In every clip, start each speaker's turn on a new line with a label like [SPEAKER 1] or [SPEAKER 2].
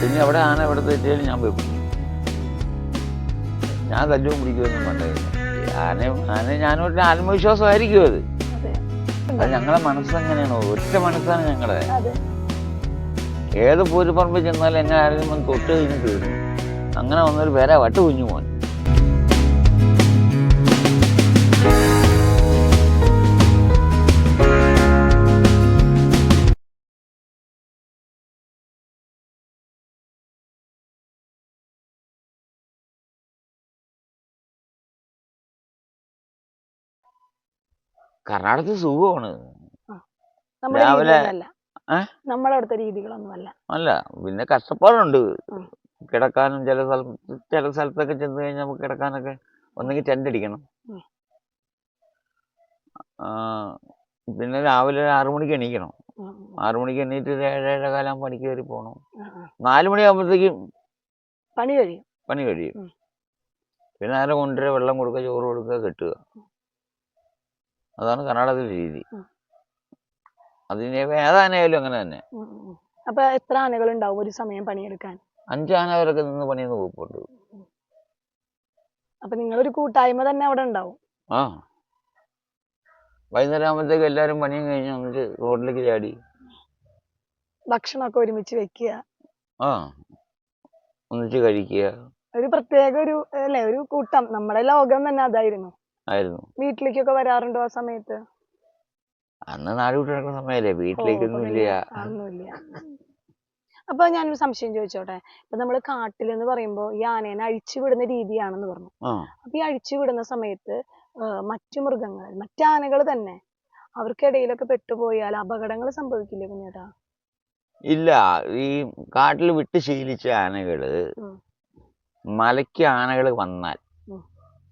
[SPEAKER 1] പിന്നെ അവിടെ ആന എവിടെ തെറ്റിയാലും ഞാൻ പോയി ഞാൻ തല്ലും പിടിക്കുമെന്നും പറഞ്ഞു ആന ആന ഒരു ആത്മവിശ്വാസമായിരിക്കും അത്.
[SPEAKER 2] അതെ.
[SPEAKER 1] അത് ഞങ്ങളെ മനസ്സെങ്ങനെയാണ് ഒറ്റ മനസ്സാണ്
[SPEAKER 2] ഞങ്ങളുടെ
[SPEAKER 1] ഏത് പൂരപ്പറമ്പിൽ ചെന്നാലും എന്നെ ആരെങ്കിലും തൊട്ട് കഴിഞ്ഞിട്ട് തീർന്നു അങ്ങനെ വന്നൊരു പേരാ വട്ട് കുഞ്ഞു പോൻ കർണാടകത്തിൽ സുഖമാണ്.
[SPEAKER 2] നമ്മുടെ
[SPEAKER 1] രാവിലെ-
[SPEAKER 2] രീതിയൊന്നുമല്ല
[SPEAKER 1] ഏ?
[SPEAKER 2] നമ്മുടെ അവിടുത്തെ രീതികളൊന്നുമല്ല.
[SPEAKER 1] അല്ല പിന്നെ കഷ്ടപ്പാടുണ്ട്. കിടക്കാനും ചില സ്ഥലത്ത് ചില സ്ഥലത്തൊക്കെ ചെന്ന് കഴിഞ്ഞാൽ നമുക്ക് കിടക്കാനൊക്കെ ഒന്നെങ്കിൽ ടെന്റ് അടിക്കണം.
[SPEAKER 2] ഉം.
[SPEAKER 1] ആ, പിന്നെ രാവിലെ ആറു മണിക്ക് എണീക്കണം.
[SPEAKER 2] ഉം, ഉം,
[SPEAKER 1] ആറു മണിക്ക് എണീറ്റ് ഒരു ഏഴേഴ കാലം പണിക്ക് കയറി പോകണം
[SPEAKER 2] ഉം, ഉം.
[SPEAKER 1] നാല് മണിയാകുമ്പോഴത്തേക്കും
[SPEAKER 2] പണി കഴിയും.
[SPEAKER 1] പണി കഴിയും.
[SPEAKER 2] ഉം.
[SPEAKER 1] പിന്നെ നേരെ കൊണ്ടുവരിക വെള്ളം കൊടുക്കുക ചോറ് കൊടുക്കുക കെട്ടുക. അതാണ് കർണാടക രീതി. അതിനെ ഏതാനായാലും അങ്ങനെ തന്നെ.
[SPEAKER 2] അപ്പൊ എത്ര ആനകൾ ഉണ്ടാവും ഒരു സമയം പണിയെടുക്കാൻ?
[SPEAKER 1] അഞ്ച് ആന വരൊക്കെ നിന്ന് പണി പോയിട്ടുണ്ട്
[SPEAKER 2] അപ്പൊ നിങ്ങളൊരു കൂട്ടായ്മ തന്നെ അവിടെ ഉണ്ടാവും.
[SPEAKER 1] ആ. വൈകുന്നേരം ആകുമ്പോഴത്തേക്ക് എല്ലാവരും പണിയും കഴിഞ്ഞ് വന്നിട്ട് റോഡിലേക്ക് ചാടി.
[SPEAKER 2] ഭക്ഷണമൊക്കെ ഒരുമിച്ച് വെക്കുക.
[SPEAKER 1] ആ. ഒന്നിച്ച് കഴിക്കുക.
[SPEAKER 2] ഒരു പ്രത്യേക ഒരു അല്ലെ ഒരു കൂട്ടം. നമ്മുടെ ലോകം തന്നെ അതായിരുന്നു.
[SPEAKER 1] ആയിരുന്നു.
[SPEAKER 2] വീട്ടിലേക്കൊക്കെ വരാറുണ്ടോ ആ സമയത്ത്?
[SPEAKER 1] അന്ന് നാട് വിട്ട് നടക്കുന്ന സമയമല്ലേ വീട്ടിലേക്കൊന്നും ഇല്ല
[SPEAKER 2] ഒന്നുമില്ല അപ്പൊ ഞാനൊരു സംശയം ചോദിച്ചോട്ടെ. ഇപ്പൊ നമ്മൾ കാട്ടിൽ എന്ന് പറയുമ്പോ ഈ ആനേനെ അഴിച്ചു വിടുന്ന രീതിയാണെന്ന് പറഞ്ഞു. അപ്പൊ ഈ അഴിച്ചു വിടുന്ന സമയത്ത് മറ്റു മൃഗങ്ങൾ മറ്റാനകൾ തന്നെ അവർക്കിടയിലൊക്കെ പെട്ടുപോയാൽ അപകടങ്ങൾ സംഭവിക്കില്ലേ കുഞ്ഞേട്ടാ?
[SPEAKER 1] ഇല്ല. ഈ കാട്ടിൽ വിട്ട് ശീലിച്ച
[SPEAKER 2] ആനകൾ.
[SPEAKER 1] മലയ്ക്ക് ആനകൾ വന്നാൽ.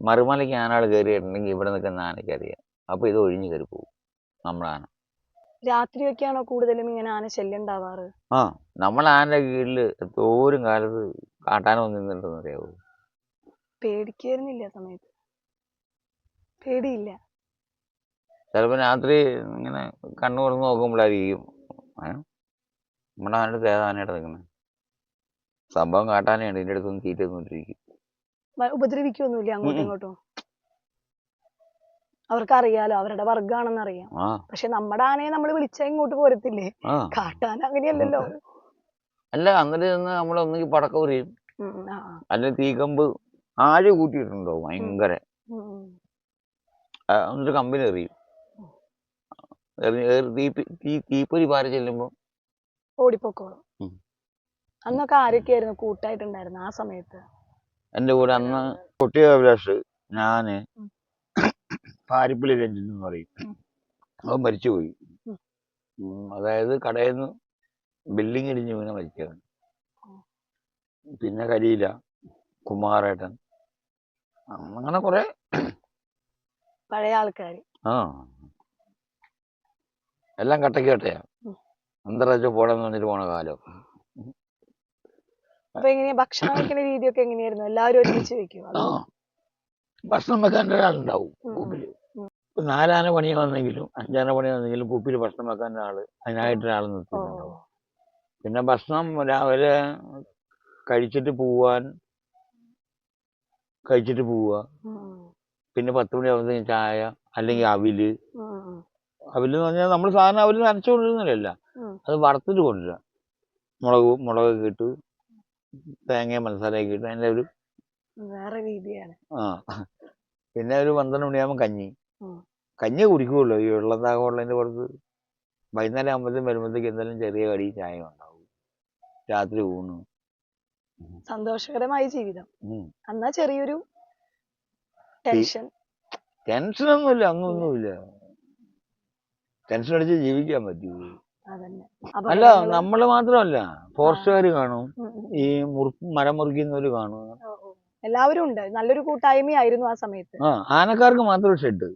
[SPEAKER 1] മറുമലയ്ക്ക് ആനകൾ കയറിയിട്ടുണ്ടെങ്കിൽ ഇവിടെ നിൽക്കുന്ന ആനയ്ക്ക് അറിയാം അപ്പൊ ഇത് ഒഴിഞ്ഞു കയറി പോകും. നമ്മുടെ ആന
[SPEAKER 2] രാത്രിയൊക്കെയാണോ കൂടുതലും ഇങ്ങനെ ആന ശല്യം ഉണ്ടാവാറ്
[SPEAKER 1] ആ നമ്മൾ ആനയുടെ കീഴിൽ തോരും കാലത്ത് കാട്ടാന വന്ന് നിന്നിട്ടുണ്ടെന്ന് അറിയാവൂ
[SPEAKER 2] പേടിക്കായിരുന്നില്ല സമയത്ത്. പേടിയില്ല.
[SPEAKER 1] ചിലപ്പോൾ രാത്രി ഇങ്ങനെ കണ്ണു തുറന്ന് നോക്കുമ്പോഴായിരിക്കും? നമ്മുടെ ആനയുടെ ഏതാ ആനയുടെ നിൽക്കുന്നത് സംഭവം കാട്ടാനയാണ് ഇതിന്റെ അടുത്തൊന്നും തീറ്റൊന്നും തിന്നിട്ടിരിക്കും
[SPEAKER 2] വ- ഉപദ്രവിക്കൊന്നുമില്ല അങ്ങോട്ടും. ഇങ്ങോട്ടും. അവർക്കറിയാലോ അവരുടെ വർഗാണെന്ന് അറിയാം പക്ഷെ നമ്മുടെ ആനയെ നമ്മൾ വിളിച്ചാൽ ഇങ്ങോട്ട് പോരത്തില്ലേ? കാട്ടാൻ അങ്ങനെയല്ലല്ലോ.
[SPEAKER 1] അല്ല അന്നേരം നിന്ന് നമ്മൾ
[SPEAKER 2] ആ, ആ.
[SPEAKER 1] അല്ലെങ്കിൽ തീക്കമ്പ് ആഴ് കൂട്ടിയിട്ടുണ്ടോ ഭയങ്കര. എന്നിട്ട് കമ്പിന് എറിയും തീപ്പൊരി പാര ചെല്ലുമ്പോ
[SPEAKER 2] ഓടിപ്പോക്കോളും. അന്നൊക്കെ ആരൊക്കെയായിരുന്നു കൂട്ടായിട്ടുണ്ടായിരുന്നു ആ സമയത്ത്?
[SPEAKER 1] എന്റെ കൂടെ അന്ന് കുട്ടി അഭിലാഷ്
[SPEAKER 2] ഞാൻ.
[SPEAKER 1] പാരിപ്പള്ളി രഞ്ജിൻ എന്ന് പറയും അവൻ മരിച്ചുപോയി. അതായത് കടയിൽ നിന്ന് ബിൽഡിംഗ് ഇടിഞ്ഞ് വീണ്
[SPEAKER 2] മരിക്കുകയാണ്
[SPEAKER 1] പിന്നെ കരീല കുമാരേട്ടൻ അങ്ങനെ കുറെ.
[SPEAKER 2] പഴയ ആൾക്കാര്.
[SPEAKER 1] ആ. എല്ലാം കട്ടയ്ക്ക് കട്ടയാ. പോടെന്ന് പറഞ്ഞിട്ട് പോണ കാലം.
[SPEAKER 2] അപ്പൊ എങ്ങനെയാ? ഭക്ഷണം വെക്കുന്ന രീതിയൊക്കെ എങ്ങനെയായിരുന്നു? എല്ലാവരും ഒരുമിച്ച് വെക്കും
[SPEAKER 1] ആ. ഭക്ഷണം വെക്കാൻ ഒരാളുണ്ടാവും കൂപ്പിൽ ഇപ്പൊ നാലാന പണി വന്നെങ്കിലും അഞ്ചാന പണി വന്നെങ്കിലും പൂപ്പിൽ ഭക്ഷണം വെക്കാൻ ഒരാൾ അതിനായിട്ട് ഒരാൾ നിർത്തിയിട്ടുണ്ടാവും. പിന്നെ ഭക്ഷണം രാവിലെ കഴിച്ചിട്ട് പോവാൻ കഴിച്ചിട്ട് പോവുക പിന്നെ പത്ത് മണി മണിയാകുമ്പോഴത്തേക്കും ചായ അല്ലെങ്കിൽ
[SPEAKER 2] അവിൽ.
[SPEAKER 1] അവിൽ എന്ന് പറഞ്ഞാൽ നമ്മൾ സാധാരണ അവിൽ നനച്ചു കൊണ്ടിരുന്നില്ല അത് വറുത്തിട്ട് കൊണ്ടുവരിക. മുളക് മുളക് ഇട്ട് തേങ്ങയും മസാലയൊക്കെ ഇട്ട് അതിന്റെ ഒരു
[SPEAKER 2] വേറെ രീതിയാണ്.
[SPEAKER 1] ആ. പിന്നെ ഒരു പന്ത്രണ്ട് മണിയാകുമ്പോൾ കഞ്ഞി. കഞ്ഞി കുടിക്കുള്ളൂ. ഈ വെള്ളം താകമുള്ളതിന്റെ പുറത്ത് വൈകുന്നേരം ആകുമ്പോഴത്തേക്കും വരുമ്പോഴത്തേക്ക് എന്തെങ്കിലും ചെറിയ കടി ചായ ഉണ്ടാവും. രാത്രി ഊണ്.
[SPEAKER 2] സന്തോഷകരമായ ജീവിതം. എന്നാ ചെറിയൊരു ടെൻഷൻ.
[SPEAKER 1] ടെൻഷനൊന്നുമില്ല അങ്ങൊന്നുമില്ല ടെൻഷൻ അടിച്ച് ജീവിക്കാൻ പറ്റൂ. അല്ല
[SPEAKER 2] നമ്മൾ
[SPEAKER 1] നമ്മൾ മാത്രമല്ല ഫോറസ്റ്റുകാർ കാണും. ഈ മരം മുറിക്കുന്നവര് കാണും.
[SPEAKER 2] എല്ലാവരും ഉണ്ട്. നല്ലൊരു കൂട്ടായ്മയായിരുന്നു ആ സമയത്ത്.
[SPEAKER 1] ആ ആനക്കാർക്ക് മാത്രം ഷെഡ്.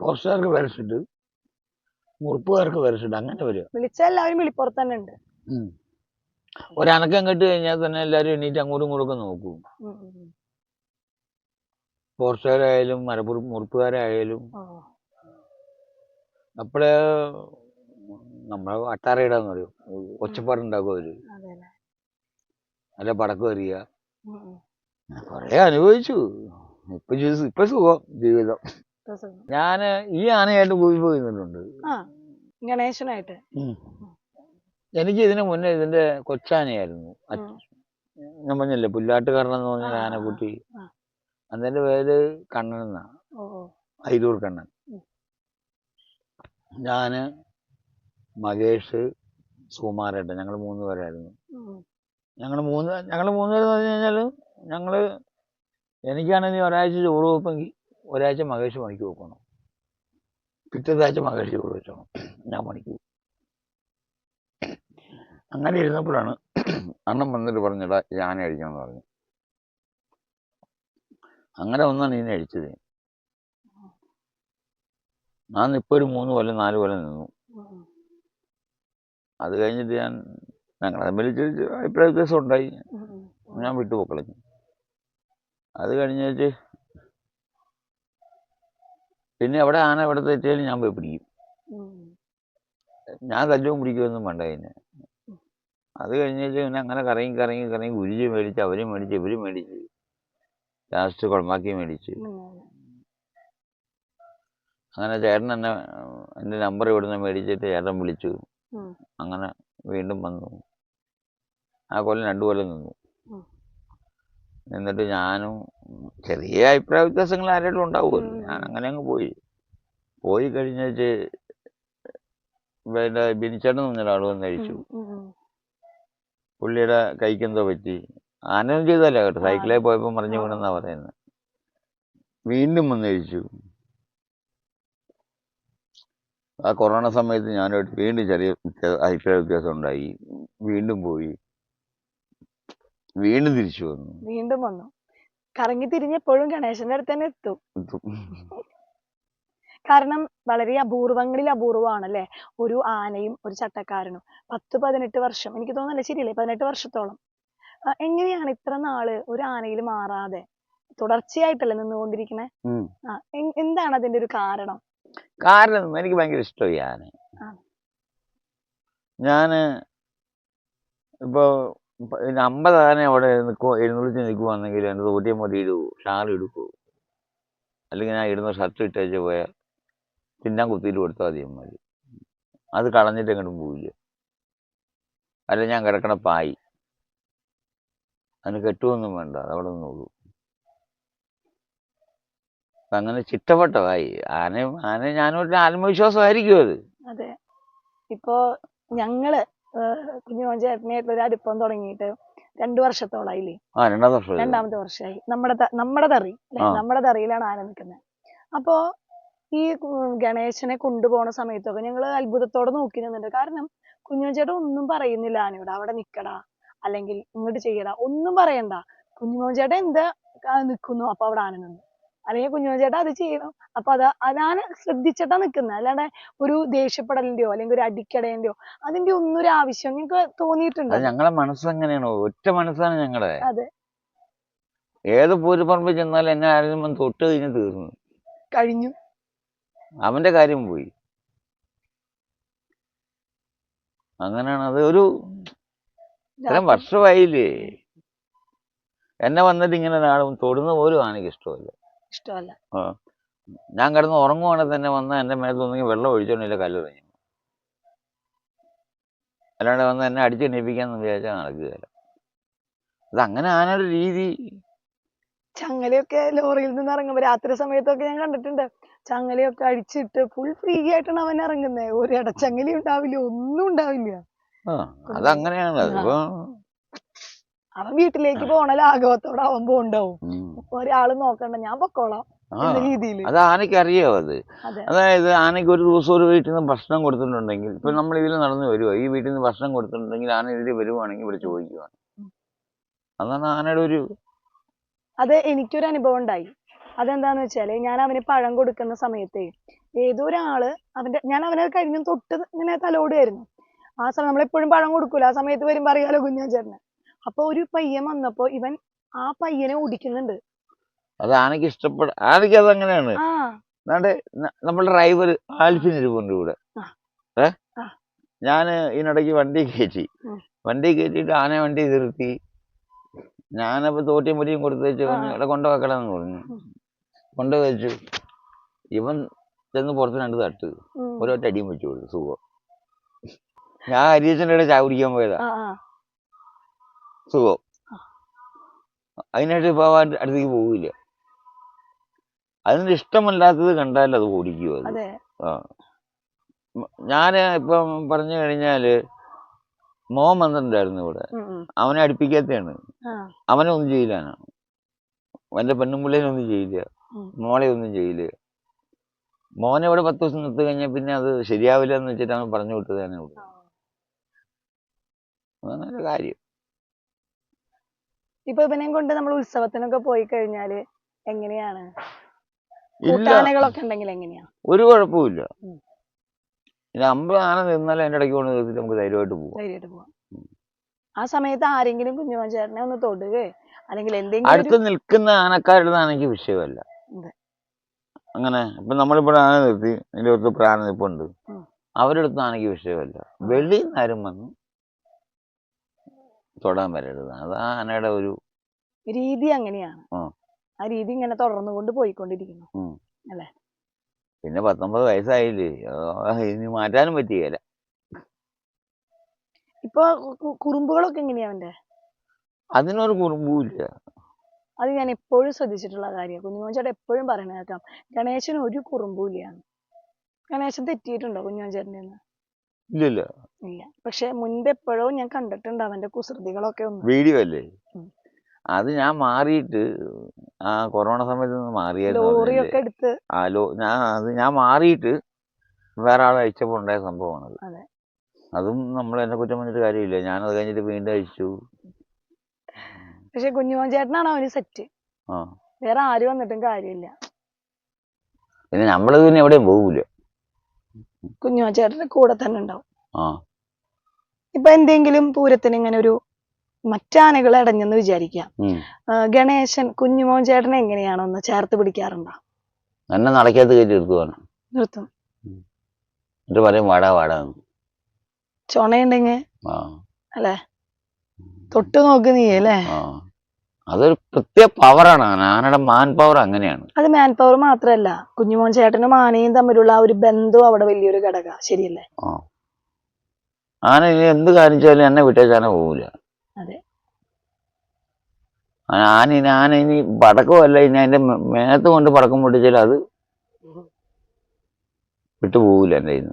[SPEAKER 1] ഫോറസ്റ്റുകാർക്ക് വേറെ ഷെഡ്. മുറിപ്പുകാർക്ക് വേറെ ഷെഡ്. അങ്ങനെ വരിക.
[SPEAKER 2] വിളിച്ച എല്ലാവരും വിളിപ്പുറത്ത് തന്നെ ഉണ്ട്.
[SPEAKER 1] ഒരനക്കം കെട്ട് കഴിഞ്ഞാൽ തന്നെ എല്ലാരും എണീറ്റ് അങ്ങോട്ടും ഇങ്ങോട്ടും ഒക്കെ നോക്കും. ഫോറസ്റ്റുകാരായാലും മരപ്പുറ മുറിപ്പുകാരായാലും. അപ്പോഴേ നമ്മളെ അട്ടാറയിടാന്ന് പറയും ഒച്ചപ്പാടുണ്ടാക്കും അവർ.
[SPEAKER 2] നല്ല
[SPEAKER 1] അല്ല പടക്കം
[SPEAKER 2] എറിയ
[SPEAKER 1] കൊറേ അനുഭവിച്ചു. ഇപ്പൊ ഇപ്പൊ സുഖം ജീവിതം. ഞാൻ ഈ ആനയായിട്ട് പോയി
[SPEAKER 2] പോയിട്ടുണ്ട് ഗണേശനായിട്ട്.
[SPEAKER 1] എനിക്ക് ഇതിനു മുന്നേ ഇതിന്റെ കൊച്ചാനയായിരുന്നു. ഞാൻ പറഞ്ഞില്ലേ പുല്ലാട്ടുകാരൻ എന്ന് പറഞ്ഞ ആനക്കുട്ടി. അതിന്റെ പേര് കണ്ണൻ എന്നാ. അയിരൂർ കണ്ണൻ. ഞാൻ മകേഷ് സുകുമാരേട്ടൻ ഞങ്ങൾ മൂന്ന് പേരായിരുന്നു. ഞങ്ങൾ മൂന്ന് ഞങ്ങൾ മൂന്ന് പേരെന്ന് പറഞ്ഞു കഴിഞ്ഞാൽ ഞങ്ങൾ എനിക്കാണെങ്കിൽ ഒരാഴ്ച ചോറ് വെപ്പെങ്കിൽ ഒരാഴ്ച മകേഷ് പണിക്ക് വെക്കണം. പിറ്റത്തെ ആഴ്ച മകേഷ് ചോറ് വെച്ചോണം. ഞാൻ പണിക്ക് പോകും അങ്ങനെ ഇരുന്നപ്പോഴാണ് അണ്ണൻ വന്നിട്ട് പറഞ്ഞടാ ഞാൻ അഴിക്കണമെന്ന് പറഞ്ഞു. അങ്ങനെ ഒന്നാണ് ഇതിനെ അഴിച്ചത്. ഞാൻ ഇപ്പോൾ ഒരു മൂന്ന് കൊല്ലം നാല് കൊല്ലം നിന്നു. അത് കഴിഞ്ഞിട്ട് ഞാൻ ഞങ്ങൾ തമ്മിൽ അഭിപ്രായ വ്യത്യാസം ഉണ്ടായി. ഞാൻ വിട്ടുപോക്കളഞ്ഞു അത് കഴിഞ്ഞേച്ച് പിന്നെ എവിടെ ആന എവിടെ തെറ്റിയാലും ഞാൻ പോയി പിടിക്കും. ഞാൻ തല്ലും പിടിക്കുമെന്നും വേണ്ട അതിന് അത് കഴിഞ്ഞേച്ച് പിന്നെ അങ്ങനെ കറങ്ങി കറങ്ങി കറങ്ങി ഗുരുജി മേടിച്ച് അവരും മേടിച്ച് ഇവരും മേടിച്ച് ലാസ്റ്റ് കുളമാക്കി മേടിച്ച്. അങ്ങനെ ചേട്ടൻ എന്നെ എന്റെ നമ്പർ ഇവിടുന്ന് മേടിച്ചിട്ട് ചേട്ടൻ വിളിച്ചു
[SPEAKER 2] ഉം.
[SPEAKER 1] അങ്ങനെ വീണ്ടും വന്നു ആ കൊല്ലം രണ്ടു കൊല്ലം നിന്നു
[SPEAKER 2] ഉം.
[SPEAKER 1] എന്നിട്ട് ഞാനും ചെറിയ അഭിപ്രായ വ്യത്യാസങ്ങൾ ആരെങ്കിലും ഉണ്ടാവുമല്ലോ
[SPEAKER 2] ഉം.
[SPEAKER 1] ഞാൻ അങ്ങനെ അങ്ങ് പോയി പോയി കഴിഞ്ഞേച്ച് പിന്നെ ബിനിച്ചേട്ടൻ എന്ന് പറഞ്ഞ ഒരാൾ വന്ന് കഴിച്ചു
[SPEAKER 2] ഉം, ഉം.
[SPEAKER 1] പുള്ളിയുടെ കൈക്ക് എന്തോ പറ്റി ആനൊന്നും ചെയ്തല്ല കേട്ടോ. സൈക്കിളിൽ പോയപ്പോൾ മറിഞ്ഞു. വീണെന്നാ പറയുന്നത് വീണ്ടും വന്ന് കഴിച്ചു ആ കൊറോണ സമയത്ത് ഞാനായിട്ട് വീണ്ടും ചെറിയ അഭിപ്രായ വ്യത്യാസം ഉണ്ടായി. വീണ്ടും പോയി. വീണ്ടും തിരിച്ചു വന്നു.
[SPEAKER 2] വീണ്ടും വന്നു. കറങ്ങി തിരിഞ്ഞെപ്പോഴും ഗണേശന്റെ അടുത്ത് തന്നെ എത്തും. കാരണം വളരെ അപൂർവങ്ങളിൽ അപൂർവമാണല്ലേ? ഒരു ആനയും ഒരു ചട്ടക്കാരനും. പത്ത് പതിനെട്ട് വർഷം. എനിക്ക് തോന്നുന്നില്ല ശരിയല്ലേ? പതിനെട്ട് വർഷത്തോളം. എങ്ങനെയാണ് ഇത്ര നാൾ ഒരു ആനയിൽ മാറാതെ തുടർച്ചയായിട്ടല്ലേ നിന്നുകൊണ്ടിരിക്കണേ? എന്താണ് അതിന്റെ ഒരു കാരണം?
[SPEAKER 1] കാരണം എനിക്ക് ഭയങ്കര ഇഷ്ടമായി ആന
[SPEAKER 2] ആ.
[SPEAKER 1] ഞാൻ ഇപ്പൊ ഇപ്പൊ ഒരു അമ്പത് ആന അവിടെ നിൽക്കുവോ എഴുന്നള്ളിച്ച് നിൽക്കുവാണെങ്കിൽ എന്റെ തോറ്റിയ മതി ഇടുവോ ഷാൾ എടുക്കുവോ അല്ലെങ്കിൽ ഞാൻ ഇടുന്ന ഷർട്ട് ഇട്ടേച്ച് പോയാൽ തിന്നാൻ കുത്തിയിട്ട് കൊടുത്താൽ മതി മതി അത് കളഞ്ഞിട്ട് എങ്ങോട്ടും പോവില്ല. അല്ല ഞാൻ കിടക്കണ പായി. അതിന് കെട്ടുമൊന്നും വേണ്ട അവിടെ നിന്നോളൂ. അങ്ങനെ ചിട്ടപ്പെട്ടതായി. ആന ആന ഞാനൊരു ആത്മവിശ്വാസമായിരിക്കും അത്.
[SPEAKER 2] അതെ. ഇപ്പോ ഞങ്ങൾ കുഞ്ഞുമോൻ ചേട്ടനായിട്ടുള്ള ഒരു അടുപ്പം തുടങ്ങിയിട്ട് രണ്ടു വർഷത്തോളായില്ലേ?
[SPEAKER 1] ആ രണ്ടാം വർഷം
[SPEAKER 2] രണ്ടാമത്തെ വർഷമായി. നമ്മുടെ നമ്മുടെ തറി. നമ്മുടെ തറിയിലാണ് ആന നിൽക്കുന്നത്. അപ്പോ ഈ ഗണേശനെ കൊണ്ടുപോണ സമയത്തൊക്കെ ഞങ്ങൾ അത്ഭുതത്തോടെ നോക്കി നിന്നിട്ടുണ്ട്. കാരണം കുഞ്ഞുമോൻ ഒന്നും പറയുന്നില്ല ആനയോട് അവിടെ നിക്കടാ അല്ലെങ്കിൽ ഇങ്ങോട്ട് ചെയ്യടാ ഒന്നും പറയണ്ട. കുഞ്ഞുമോൻ ചേട്ടൻ എന്താ നിൽക്കുന്നു നിക്കുന്നു അപ്പൊ അവിടെ ആന നിന്നു. അല്ലെങ്കിൽ കുഞ്ഞുമോൻ ചേട്ടാ അത് ചെയ്യണം. അപ്പൊ അത് അതാണ് ശ്രദ്ധിച്ചിട്ടാ നിൽക്കുന്നത് അല്ലാണ്ട് ഒരു ദേഷ്യപ്പെടലിന്റെയോ അല്ലെങ്കിൽ ഒരു അടിക്കടേന്റെയോ അതിന്റെ ഒന്നും ഒരു ആവശ്യം നിങ്ങൾക്ക് തോന്നിയിട്ടുണ്ട്.
[SPEAKER 1] ഞങ്ങളെ മനസ്സെങ്ങനെയാണോ ഒറ്റ മനസ്സാണ് ഞങ്ങളുടെ
[SPEAKER 2] അതെ.
[SPEAKER 1] ഏത് പൂരപ്പറമ്പിൽ ചെന്നാലും എന്നെ ആരെങ്കിലും തൊട്ട് കഴിഞ്ഞ് തീർന്നു.
[SPEAKER 2] കഴിഞ്ഞു.
[SPEAKER 1] അവന്റെ കാര്യം പോയി. അങ്ങനെയാണ്. അത് ഒരു ഇത്രയും വർഷമായില്ലേ? എന്നെ വന്നിട്ട് ഇങ്ങനെ ഒരാളും തൊടുന്ന പോലും ആനയ്ക്ക് ഇഷ്ടമല്ല.
[SPEAKER 2] ഇഷ്ടമല്ല.
[SPEAKER 1] ഞാൻ കിടന്ന് ഉറങ്ങുവാണെങ്കിൽ തന്നെ വന്ന് എന്റെ മേത്ത് ഒന്നെങ്കിൽ വെള്ളം ഒഴിച്ചോണ്ടില്ല കല്ലെറിഞ്ഞു അല്ലാണ്ട് വന്ന് എന്നെ അടിച്ചെണ്ണിപ്പിക്കാന്ന് വിചാരിച്ചാൽ നടക്കുകയില്ല അത് അങ്ങനെ ആനയുടെ രീതി.
[SPEAKER 2] ചങ്ങലയൊക്കെ ലോറിയിൽ നിന്ന് ഇറങ്ങുമ്പോ രാത്രി സമയത്തൊക്കെ ഞാൻ കണ്ടിട്ടുണ്ട്. ചങ്ങലയൊക്കെ അടിച്ചിട്ട് ഫുൾ ഫ്രീ ആയിട്ടാണ് അവൻ ഇറങ്ങുന്നത് ഒരു ഇടച്ചങ്ങലി ഉണ്ടാവില്ല ഒന്നും ഉണ്ടാവില്ല.
[SPEAKER 1] ആ അതങ്ങനെയാണ്. അതിപ്പോ
[SPEAKER 2] അവൻ വീട്ടിലേക്ക് പോണ ലാഘവത്തോടെ അവൻ പോണ്ടാവും.
[SPEAKER 1] ഉം.
[SPEAKER 2] ഒരാൾ നോക്കണ്ട ഞാൻ പൊക്കോളാം
[SPEAKER 1] അത് ആനയ്ക്ക് അറിയാം അത്? അതായത് ആനയ്ക്ക് ഒരു ദിവസം ഒരു വീട്ടിൽ നിന്ന് ഭക്ഷണം കൊടുത്തിട്ടുണ്ടെങ്കിൽ ഇപ്പൊ നമ്മൾ ഇതിൽ നടന്നു വരുവോ. ഈ വീട്ടിൽ നിന്ന് ഭക്ഷണം കൊടുത്തിട്ടുണ്ടെങ്കിൽ ആന ഇതിൽ വരുവാണെങ്കിൽ ഇവിടെ ചോദിക്കുവാണ്. അതാണ് ആനയുടെ ഒരു
[SPEAKER 2] അത് എനിക്കൊരു അനുഭവം ഉണ്ടായി. അതെന്താന്ന് വെച്ചാൽ ഞാൻ അവന് പഴം കൊടുക്കുന്ന സമയത്തെ ഏതോ ഒരാൾ അവന്റെ ഞാൻ അവനെ കഴിഞ്ഞും തൊട്ട് ഇങ്ങനെ തലോടുകയായിരുന്നു ആ സമയം നമ്മളെപ്പോഴും പഴം കൊടുക്കൂല. ആ സമയത്ത് വരുമ്പോ അറിയാലോ കുഞ്ഞാൻ ചേട്ടന് അപ്പൊ ഒരു പയ്യൻ വന്നപ്പോ ഇവൻ ആ പയ്യനെ ഓടിക്കുന്നുണ്ട്.
[SPEAKER 1] അത് ആനയ്ക്ക് ഇഷ്ടപ്പെട്ട ആനയ്ക്ക് അത് അങ്ങനെയാണ് ന- നമ്മുടെ ഡ്രൈവർ ആൽഫിൻ ഇരിപ്പുണ്ട്
[SPEAKER 2] കൂടെ.
[SPEAKER 1] ഏ. ഞാൻ ഇതിനിടയ്ക്ക് വണ്ടി കയറ്റി. വണ്ടി കയറ്റിയിട്ട് ആന വണ്ടി നിർത്തി. ഞാനപ്പോൾ തോറ്റിയും പൊരിയും കൊടുത്ത് വെച്ച്. ഇവിടെ കൊണ്ടുവെക്കണമെന്ന് പറഞ്ഞു. കൊണ്ടുപോയി വെച്ചു ഇവൻ ചെന്ന് പുറത്ത് രണ്ട് തട്ട്. ഒരൊറ്റ അടിയും വെച്ചു കൊടുത്തു. സുഖം. ഞാൻ ഹരീശന്റെ ഇവിടെ ചായ കുടിക്കാൻ പോയതാ. സുഖം. അതിനായിട്ട് ഇപ്പൊ അടുത്തേക്ക് പോവില്ല അതിന് ഇഷ്ടമല്ലാത്തത് കണ്ടാൽ അത് ഓടിക്കും അത്.
[SPEAKER 2] ആ.
[SPEAKER 1] ഞാൻ ഇപ്പം പറഞ്ഞു കഴിഞ്ഞാൽ മോൻ വന്നിട്ടുണ്ടായിരുന്നു ഇവിടെ. അവനെ അടുപ്പിക്കാത്തതാണ്. അവനെ ഒന്നും ചെയ്യില്ലാണ് എന്റെ പെണ്ണും പിള്ളേനെ ഒന്നും ചെയ്യില്ല. മോളെ ഒന്നും ചെയ്യില്ല. മോനെ ഇവിടെ പത്ത് ദിവസം നിർത്തി കഴിഞ്ഞാൽ പിന്നെ അത് ശരിയാവില്ല എന്ന് വെച്ചിട്ടാണ് പറഞ്ഞു വിട്ടത് തന്നെ ഇവിടെ അതാണ് കാര്യം.
[SPEAKER 2] ഇപ്പൊ ഇവനെ കൊണ്ട് നമ്മൾ ഉത്സവത്തിനൊക്കെ പോയി കഴിഞ്ഞാൽ എങ്ങനെയാണ്? കൂട്ടാനകളൊക്കെ ഉണ്ടെങ്കിൽ എങ്ങനെയാ?
[SPEAKER 1] ഒരു കുഴപ്പമില്ല. ഇനി അമ്പത് ആന നിന്നാലും അതിന്റെ ഇടയ്ക്ക് കൊണ്ട് ദിവസത്തിൽ നമുക്ക് ധൈര്യമായിട്ട് പോവാം.
[SPEAKER 2] ധൈര്യമായിട്ട് പോവാം. ആ സമയത്ത് ആരെങ്കിലും കുഞ്ഞുമോൻ ചേട്ടനെ ഒന്ന് തൊടുകേ അല്ലെങ്കിൽ എന്തെങ്കിലും
[SPEAKER 1] അടുത്ത് നിൽക്കുന്ന ആനക്കാരുടെ ആനയ്ക്ക് വിഷയമല്ല. അങ്ങനെ ഇപ്പൊ നമ്മളിപ്പോ ആന നിർത്തി എന്റെ അടുത്ത് പ്രാണ നിപ്പുണ്ട്
[SPEAKER 2] ഉം.
[SPEAKER 1] അവരുടെ അടുത്ത് ആനയ്ക്ക് വിഷയമല്ല. വെളിയിൽ നിന്ന് ആരും വന്ന് തൊടാൻ വരരുത്. അത് ആനയുടെ ഒരു
[SPEAKER 2] രീതി അങ്ങനെയാണ്.
[SPEAKER 1] ആ.
[SPEAKER 2] രീതി ഇങ്ങനെ തുടർന്നു കൊണ്ട് പോയിക്കൊണ്ടിരിക്കുന്നു. അല്ലേ?
[SPEAKER 1] പിന്നെ പത്തൊമ്പത് വയസ്സായില്ലേ? ഇനി മാറ്റാനും പറ്റിയല്ല
[SPEAKER 2] ഇപ്പൊ കുറുമ്പുകളൊക്കെ എങ്ങനെയാ അവന്റെ?
[SPEAKER 1] അതിനൊരു കുറുമ്പൂല്ല.
[SPEAKER 2] അത് ഞാൻ എപ്പോഴും ശ്രദ്ധിച്ചിട്ടുള്ള കാര്യമാണ്. കുഞ്ഞുമോൻ എപ്പോഴും പറയണ കേൾക്കാം. ഗണേശന് ഒരു കുറുമ്പുമില്ലാണ് ഗണേശൻ തെറ്റിയിട്ടുണ്ടോ കുഞ്ഞുമോൻ
[SPEAKER 1] ചേട്ടന്റെ
[SPEAKER 2] ഇല്ല. പക്ഷെ മുൻപ് എപ്പോഴോ ഞാൻ കണ്ടിട്ടുണ്ട് അവന്റെ കുസൃതികളൊക്കെ ഒന്ന്.
[SPEAKER 1] വീഡിയോ അല്ലേ. അത് ഞാൻ മാറിയിട്ട് ആ കൊറോണ സമയത്ത് നിന്ന് മാറിയായിരുന്നു ആ ലോ ഞാൻ അത് ഞാൻ മാറിയിട്ട് വേറെ ആൾ അയച്ചപ്പോൾ ഉണ്ടായ സംഭവമാണത്.
[SPEAKER 2] അതെ.
[SPEAKER 1] നമ്മൾ എന്നെ കുറ്റം പറഞ്ഞിട്ട് കാര്യമില്ല. ഞാനത് കഴിഞ്ഞിട്ട് വീണ്ടും അയച്ചു.
[SPEAKER 2] പക്ഷെ കുഞ്ഞുമോൻ ചേട്ടനാണ് അവന് സെറ്റ്? വേറെ ആര് വന്നിട്ടും കാര്യമില്ല.
[SPEAKER 1] പിന്നെ നമ്മൾ പിന്നെ എവിടെയും പോകൂല.
[SPEAKER 2] കുഞ്ഞുമോൻ ചേട്ടന്റെ കൂടെ തന്നെ ഉണ്ടാവും. ഇപ്പൊ എന്തെങ്കിലും പൂരത്തിന് ഇങ്ങനെ ഒരു മറ്റാനകൾ അടഞ്ഞെന്ന് വിചാരിക്കാം ഗണേശൻ കുഞ്ഞുമോൻ ചേട്ടനെ എങ്ങനെയാണോ ഒന്ന് ചേർത്ത് പിടിക്കാറുണ്ടോ?
[SPEAKER 1] എന്നെ നടക്കാത്ത കയറ്റി എടുത്തുവാണ്
[SPEAKER 2] നിർത്തും.
[SPEAKER 1] എന്നിട്ട് പറയും വാടാ വാടാ.
[SPEAKER 2] ചുണയുണ്ടെങ്കിൽ അല്ലേ? തൊട്ട് നോക്ക് നീ അല്ലേ?
[SPEAKER 1] അതൊരു പ്രത്യേക പവറാണ്. ആനയുടെ മാൻ പവർ അങ്ങനെയാണ്.
[SPEAKER 2] അത് മാൻ പവർ മാത്രല്ല കുഞ്ഞുമോൻ ചേട്ടനും ആനയും തമ്മിലുള്ള ആ ഒരു ബന്ധം അവിടെ വലിയൊരു ഘടക. ശരിയല്ലേ?
[SPEAKER 1] ആന ഇനി എന്ത് കാണിച്ചാലും എന്നെ വിട്ടേച്ചാനെ പോകൂല
[SPEAKER 2] അതെ.
[SPEAKER 1] ആന ഇനി ആന ഇനി പടക്കമല്ല ഇനി അതിന്റെ മേത്ത് കൊണ്ട് പടക്കം പൊട്ടിച്ചാൽ അത് വിട്ടു പോകൂല എന്റെ കയ്യിൽ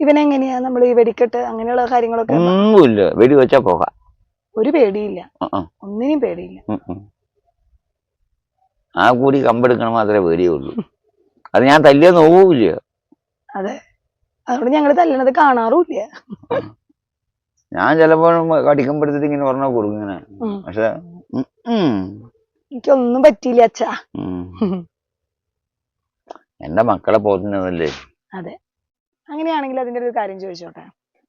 [SPEAKER 2] ഇവനെങ്ങനെയാ? നമ്മൾ ഈ വെടിക്കെട്ട് അങ്ങനെയുള്ള കാര്യങ്ങളൊക്കെ
[SPEAKER 1] ഒന്നുമില്ല. വെടി വെച്ചാ പോകാം.
[SPEAKER 2] ഒരു പേടിയില്ല. ഒന്നിനും പേടിയില്ല.
[SPEAKER 1] ആ കൂടി കമ്പെടുക്കണം മാത്രമേ പേടിയുള്ളൂ. അത് ഞാൻ തല്ലിയ നോവൂല്ല
[SPEAKER 2] അതെ. അതുകൊണ്ട് ഞങ്ങൾ തല്ലണത് കാണാറുമില്ല.
[SPEAKER 1] ഞാൻ ചിലപ്പോൾ കടിക്കുമ്പോഴത്തേക്ക് ഇങ്ങനെ പറഞ്ഞാൽ കൊടുക്കും ഇങ്ങനെ. പക്ഷെ
[SPEAKER 2] എനിക്കൊന്നും പറ്റിയില്ല അച്ഛാ.
[SPEAKER 1] എന്റെ മക്കളെ പോകുന്നതല്ലേ
[SPEAKER 2] അതെ. അങ്ങനെയാണെങ്കിൽ അതിന്റെ ഒരു കാര്യം ചോദിച്ചോട്ടെ.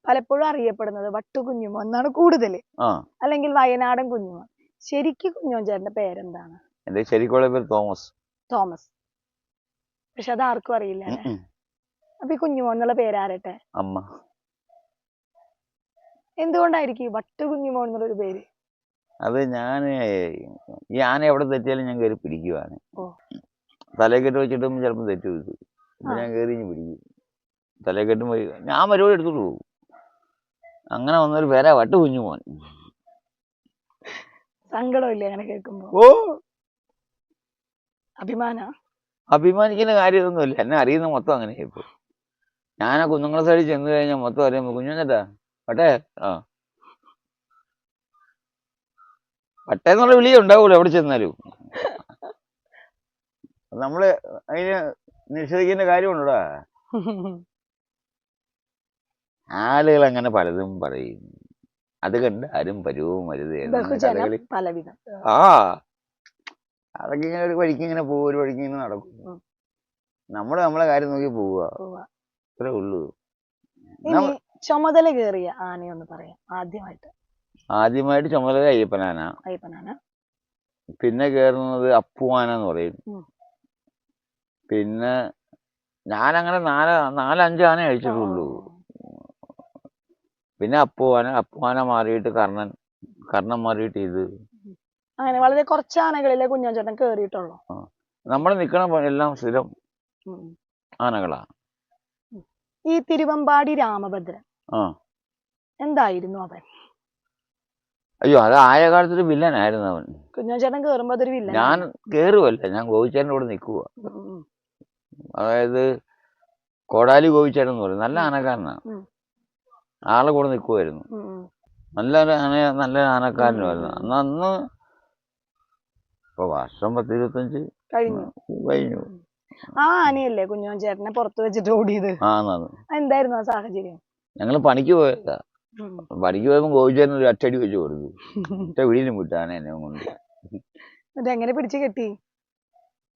[SPEAKER 2] പലപ്പോഴും അറിയപ്പെടുന്നത് വട്ടു കുഞ്ഞുമോ എന്നാണ് കൂടുതൽ അല്ലെങ്കിൽ വയനാടൻ കുഞ്ഞുമോ? ശരിക്കും കുഞ്ഞോ ചേട്ടന്റെ പേരെന്താണ്?
[SPEAKER 1] എന്റെ ശരിക്കുള്ള പേര് തോമസ്.
[SPEAKER 2] തോമസ്. പക്ഷെ അത് ആർക്കും അറിയില്ല അപ്പൊ ഈ കുഞ്ഞുമോ എന്നുള്ള പേരാരട്ടെ
[SPEAKER 1] അമ്മ.
[SPEAKER 2] എന്തുകൊണ്ടായിരിക്കും ഈ വട്ടു മോൻ എന്നുള്ളൊരു പേര്?
[SPEAKER 1] അത് ഞാൻ ഈ ആന എവിടെ തെറ്റിയാലും ഞാൻ കയറി പിടിക്കുവാണ്. തലക്കെട്ട് വെച്ചിട്ടും ചിലപ്പോൾ തെറ്റു ഇത് ഞാൻ കയറി ഇങ്ങ് പിടിക്കും. തലക്കെട്ടും പോയി ഞാൻ പരിപാടി എടുത്തോണ്ട് പോകും. അങ്ങനെ വന്നൊരു പേരാ വട്ട് കുഞ്ഞുമോൻ
[SPEAKER 2] സങ്കടമില്ലേ അങ്ങനെ കേൾക്കുമ്പോ?
[SPEAKER 1] ഓ.
[SPEAKER 2] അഭിമാന?
[SPEAKER 1] അഭിമാനിക്കുന്ന കാര്യമൊന്നുമില്ല. എന്നെ അറിയുന്ന മൊത്തം അങ്ങനെ ഇപ്പൊ ഞാൻ ആ കുന്നുങ്ങളെ സൈഡിൽ ചെന്ന് കഴിഞ്ഞാൽ മൊത്തം അറിയുമ്പോ കുഞ്ഞുഞ്ഞേട്ടാ പട്ടേ? ആ. പട്ടേ എന്നുള്ള വിളി ഉണ്ടാവൂല എവിടെ ചെന്നാലും. നമ്മൾ അതിന് നിഷേധിക്കേണ്ട കാര്യമുണ്ടോടാ? ആളുകൾ അങ്ങനെ പലതും പറയും. അത് കണ്ട് ആരും പരുവും വരുത് ആ. അതൊക്കെ ഇങ്ങനെ ഒരു വഴിക്ക് ഇങ്ങനെ പോകും ഒരു വഴിക്ക് ഇങ്ങനെ നടക്കും.
[SPEAKER 2] നമ്മൾ
[SPEAKER 1] നമ്മളെ കാര്യം നോക്കി പോവുക.
[SPEAKER 2] ഇത്രേ
[SPEAKER 1] അത്രേ ഉള്ളൂ.
[SPEAKER 2] ചുമതല കേറിയ ആനയൊന്ന് പറയാം ആദ്യമായിട്ട്.
[SPEAKER 1] ആദ്യമായിട്ട് ചുമതല അയ്യപ്പനാന
[SPEAKER 2] അയ്യപ്പനാന
[SPEAKER 1] പിന്നെ കേറുന്നത് അപ്പുവാന എന്ന് പറയും. പിന്നെ ഞാനങ്ങനെ നാല് നാലഞ്ച് ആന അഴിച്ചിട്ടുള്ളൂ. പിന്നെ അപ്പുവാന അപ്പുവാന മാറിയിട്ട് കർണൻ കർണൻ മാറിയിട്ട് ഇത്.
[SPEAKER 2] അങ്ങനെ വളരെ കുറച്ച് ആനകളിലെ കുഞ്ഞാഞ്ചേട്ടൻ കേറിയിട്ടുള്ളൂ
[SPEAKER 1] നമ്മൾ നിക്കണ എല്ലാം സ്ഥിരം. ആനകളാ.
[SPEAKER 2] ഈ തിരുവമ്പാടി രാമഭദ്രൻ. എന്തായിരുന്നു അവൻ?
[SPEAKER 1] അയ്യോ അത് ആയ വില്ലൻ ആയിരുന്നു അവൻ.
[SPEAKER 2] കുഞ്ഞാചേട്ടൻ കേറുമ്പോ അതൊരു വില്ലൻ
[SPEAKER 1] ഞാൻ കേറുവല്ല ഞാൻ ഗോപിച്ചേട്ടന്റെ കൂടെ നിൽക്കുക അതായത് കോടാലി ഗോപിച്ചേട്ടൻ എന്ന് പറയും. നല്ല ആനക്കാരനാണ്. ആളെ കൂടെ നിൽക്കുമായിരുന്നു നല്ലൊരു ആന നല്ല ആനക്കാരനുമായിരുന്നു. അന്ന് അന്ന് ഇപ്പൊ വർഷം പത്ത് ഇരുപത്തഞ്ച്
[SPEAKER 2] കഴിഞ്ഞു.
[SPEAKER 1] കഴിഞ്ഞു.
[SPEAKER 2] ആ ആനയല്ലേ കുഞ്ഞോൻ ചേട്ടനെ പുറത്ത് വെച്ചിട്ട് ഓടിയത്? എന്തായിരുന്നു ആ സാഹചര്യം?
[SPEAKER 1] ഞങ്ങൾ പണിക്ക് പോയതാ. പണിക്ക് പോയപ്പോൾ ഗോപിച്ചേട്ടൻ ഒരു അറ്റടി വെച്ച് കൊടുത്തു. ഒറ്റ വീടിനും വിട്ടു ആന എന്നെ കൊണ്ട്.
[SPEAKER 2] എങ്ങനെ പിടിച്ചു കെട്ടി?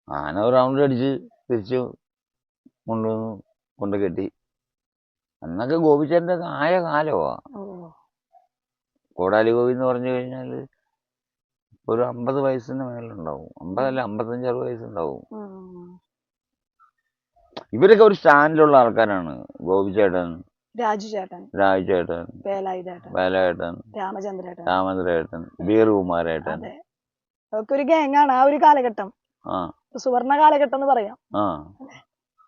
[SPEAKER 1] ആന ഒരു റൗണ്ട് അടിച്ച് തിരിച്ചു കൊണ്ടുവന്നു കൊണ്ട് കെട്ടി. അന്നൊക്കെ ഗോപിച്ചേട്ടന്റെ ആയ കാലമാ കോടാലി ഗോപി എന്ന് പറഞ്ഞു കഴിഞ്ഞാൽ ഒരു അമ്പത് വയസ്സിന് മേലുണ്ടാവും അമ്പതല്ല അമ്പത്തഞ്ച് അറുപത് വയസ്സുണ്ടാവും. ഇവരൊക്കെ ഒരു സ്റ്റാൻഡിലുള്ള ആൾക്കാരാണ് ഗോപിച്ചേട്ടൻ
[SPEAKER 2] രാജു ചേട്ടൻ.
[SPEAKER 1] രാജുചേട്ടൻ
[SPEAKER 2] വേലായുധേട്ടൻ
[SPEAKER 1] വേലയേട്ടൻ
[SPEAKER 2] രാമചന്ദ്രേട്ടൻ
[SPEAKER 1] രാമചന്ദ്രേട്ടൻ ബീർകുമാരേട്ടൻ
[SPEAKER 2] അതെ. അതൊക്കെ ഒരു ഗ്യാങ്ങാണ് ആ ഒരു കാലഘട്ടം. സുവർണ കാലഘട്ടം എന്ന് പറയാം.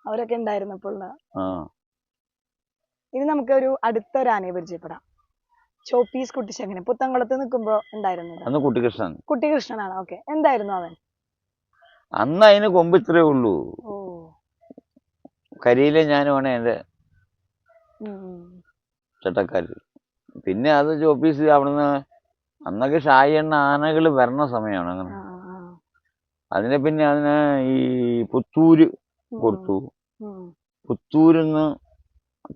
[SPEAKER 2] അവരൊക്കെ ഉണ്ടായിരുന്നപ്പോൾ ഇനി നമുക്ക് ഒരു അടുത്തൊരു ആനയെ പരിചയപ്പെടാം. ചോപ്പീസ് കുട്ടിശങ്ങനെ പുത്തങ്കുളത്ത് നിൽക്കുമ്പോ ഉണ്ടായിരുന്നത്.
[SPEAKER 1] അന്ന് കുട്ടികൃഷ്ണൻ.
[SPEAKER 2] കുട്ടികൃഷ്ണനാണ്. ഓക്കെ. എന്തായിരുന്നു അവൻ?
[SPEAKER 1] അന്ന് അതിന് കൊമ്പ് ഇത്രേ ഉള്ളൂ. കരിയിലെ ഞാനുമാണ്
[SPEAKER 2] എന്റെ.
[SPEAKER 1] ചട്ടക്കാരിൽ പിന്നെ അത് ചോപ്പീസ് അവിടുന്ന് അന്നൊക്കെ ഷായി എണ്ണ ആനകൾ വരണ സമയമാണ് അങ്ങനെ. അതിനെ പിന്നെ അതിന് ഈ പുത്തൂര്. കൊടുത്തു. പുത്തൂരിന്ന്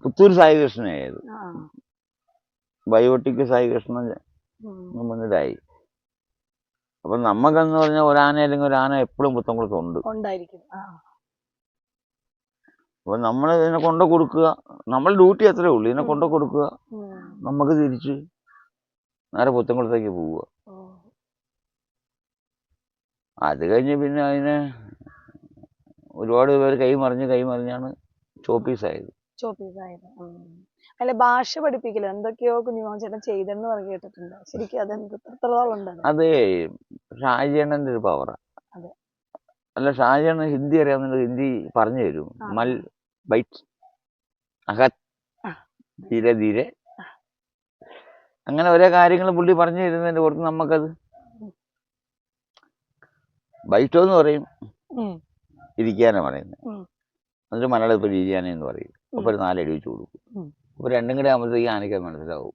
[SPEAKER 1] പുത്തൂർ സായികൃഷ്ണനായത്
[SPEAKER 2] ആ,
[SPEAKER 1] ബയോട്ടിക് സായി
[SPEAKER 2] കൃഷ്ണൻ
[SPEAKER 1] മുന്നിലായി. അപ്പൊ നമ്മക്കെന്ന് പറഞ്ഞാൽ ഒരാന അല്ലെങ്കിൽ ഒരാന എപ്പോഴും പുത്തൻകുളത്തുണ്ട്
[SPEAKER 2] ഉണ്ടായിരിക്കും ആ
[SPEAKER 1] അപ്പൊ നമ്മൾ ഇതിനെ കൊണ്ടു കൊടുക്കുക നമ്മൾ ഡ്യൂട്ടി അത്രേ ഉള്ളൂ ഇതിനെ. കൊണ്ടു കൊടുക്കുക നമുക്ക് തിരിച്ച് നേരെ പുത്തൻകുളത്തേക്ക് പോവുക. അത് കഴിഞ്ഞ് പിന്നെ അതിനെ ഒരുപാട് പേര് കൈമറിഞ്ഞ് കൈമറിഞ്ഞാണ് ചോപ്പീസായത്
[SPEAKER 2] ചോപ്പീസായത് ഉം. അല്ല ഭാഷ പഠിപ്പിക്കില്ല എന്തൊക്കെയോ കുഞ്ഞുമോചനം ചെയ്തെന്ന് പറഞ്ഞു കേട്ടിട്ടുണ്ട് ശരിക്കും അത് എത്രത്തോളം ഉണ്ട് അത്?
[SPEAKER 1] അത് ഒരു പവറാ
[SPEAKER 2] അതെ.
[SPEAKER 1] അല്ല ഷാജിയാണ് ഹിന്ദി അറിയാവുന്ന ഹിന്ദി പറഞ്ഞു തരും. മൽ ബൈറ്റ്. അഹത്.
[SPEAKER 2] ആ.
[SPEAKER 1] ധീരെ ധീരെ. അങ്ങനെ ഓരോ കാര്യങ്ങൾ പുള്ളി പറഞ്ഞു തരുന്നതിന്റെ പുറത്ത് നമുക്കത് ബൈറ്റോ എന്ന് പറയും.
[SPEAKER 2] ഇരിക്കാനാണ്
[SPEAKER 1] ഇരിക്കാനാ പറയുന്നത് എന്നിട്ട് മലയാളം ഇപ്പൊ ഇരിക്കാനെന്ന് പറയും. അപ്പൊ ഒരു നാലടി വെച്ച് കൊടുക്കും. അപ്പൊ രണ്ടും കൂടെ ആകുമ്പോഴത്തേക്ക് ആനയ്ക്കാൻ മനസ്സിലാവും.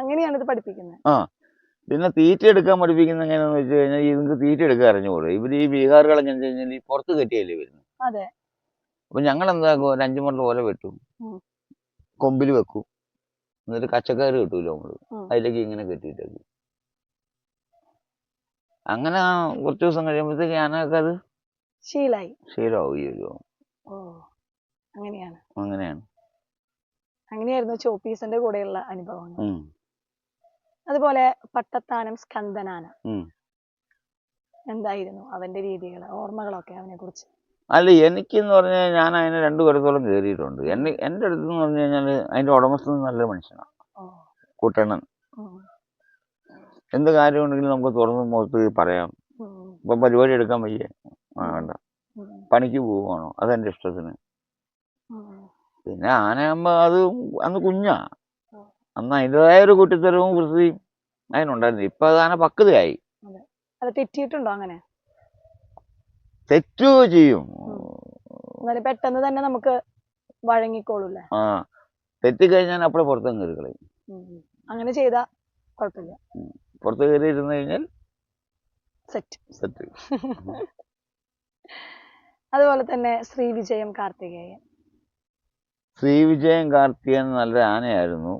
[SPEAKER 2] അങ്ങനെയാണ് ഇത് പഠിപ്പിക്കുന്നത്
[SPEAKER 1] പിന്നെ തീറ്റ എടുക്കാൻ പഠിപ്പിക്കുന്ന എങ്ങനെയാന്ന് വെച്ച് കഴിഞ്ഞാൽ ഇവർക്ക് തീറ്റ എടുക്കാൻ അറിഞ്ഞുകൂടും? ഇവർ ഈ ബീഹാറുകളൊക്കെ വെച്ച് കഴിഞ്ഞാൽ ഈ പുറത്ത് കെട്ടിയല്ലേ വരുന്നത് അപ്പൊ ഞങ്ങൾ എന്താക്കും ഒരു അഞ്ചു മുള്ള ഓല വെട്ടും. കൊമ്പിൽ വെക്കും. എന്നിട്ട് കച്ചക്കാര് കിട്ടൂല
[SPEAKER 2] നമ്മൾ?
[SPEAKER 1] അതിലേക്ക് ഇങ്ങനെ കെട്ടിയിട്ടേക്കും. അങ്ങനെ കുറച്ചു ദിവസം കഴിയുമ്പോഴത്തേക്ക് ഞാനൊക്കെ അത്
[SPEAKER 2] ശീലായി.
[SPEAKER 1] ശീലമാവുകയോ
[SPEAKER 2] ഓ അങ്ങനെയാണ്.
[SPEAKER 1] അങ്ങനെയാണ്.
[SPEAKER 2] അങ്ങനെയായിരുന്നു ചോപ്പീസിന്റെ കൂടെയുള്ള അനുഭവങ്ങൾ. അതുപോലെ പട്ടത്താനം സ്കന്ദനാന. എന്തായിരുന്നു അവന്റെ രീതികൾ ഓർമ്മകളൊക്കെ അവനെ കുറിച്ച്
[SPEAKER 1] അല്ല എനിക്കെന്ന് പറഞ്ഞു കഴിഞ്ഞാൽ ഞാൻ അതിനെ രണ്ടു കൊല്ലത്തോളം കയറിയിട്ടുണ്ട്. എന്നെ എന്റെ അടുത്ത് എന്ന് പറഞ്ഞു കഴിഞ്ഞാൽ അതിന്റെ ഉടമസ്ഥൻ നല്ല മനുഷ്യനാണ് കുട്ടണ്ണൻ. എന്ത് കാര്യമുണ്ടെങ്കിലും നമുക്ക് തുറന്ന് മുഖത്ത് പറയാം. ഇപ്പൊ പരിപാടി എടുക്കാൻ വയ്യേ? ആ വേണ്ട. പണിക്ക് പോവുകയാണോ അതെന്റെ ഇഷ്ടത്തിന്. പിന്നെ ആനയാകുമ്പോൾ അത് അന്ന് കുഞ്ഞാ. അന്ന് അതിന്റെതായ ഒരു കൂട്ടിത്തരവും വൃത്തിയും അതിനുണ്ടായിരുന്നു ഇപ്പൊ അതാണ് പക്വതയായി.
[SPEAKER 2] അത്. തെറ്റിയിട്ടുണ്ടോ അങ്ങനെ?
[SPEAKER 1] തെറ്റു ചെയ്യും.
[SPEAKER 2] എന്നാലും പെട്ടെന്ന് തന്നെ നമുക്ക് വഴങ്ങിക്കോളൂല്ലേ?
[SPEAKER 1] ആ. തെറ്റിക്കഴിഞ്ഞാൽ അപ്പോഴേ പുറത്ത് കയറി കളയും.
[SPEAKER 2] അങ്ങനെ ചെയ്താ കുഴപ്പമില്ല.
[SPEAKER 1] പുറത്ത് കയറി ഇരുന്ന് കഴിഞ്ഞാൽ
[SPEAKER 2] സെറ്റ്.
[SPEAKER 1] സെറ്റ്.
[SPEAKER 2] അതുപോലെ തന്നെ ശ്രീവിജയം കാർത്തികേയൻ.
[SPEAKER 1] ശ്രീവിജയൻ കാർത്തികൻ നല്ല ആനയായിരുന്നു.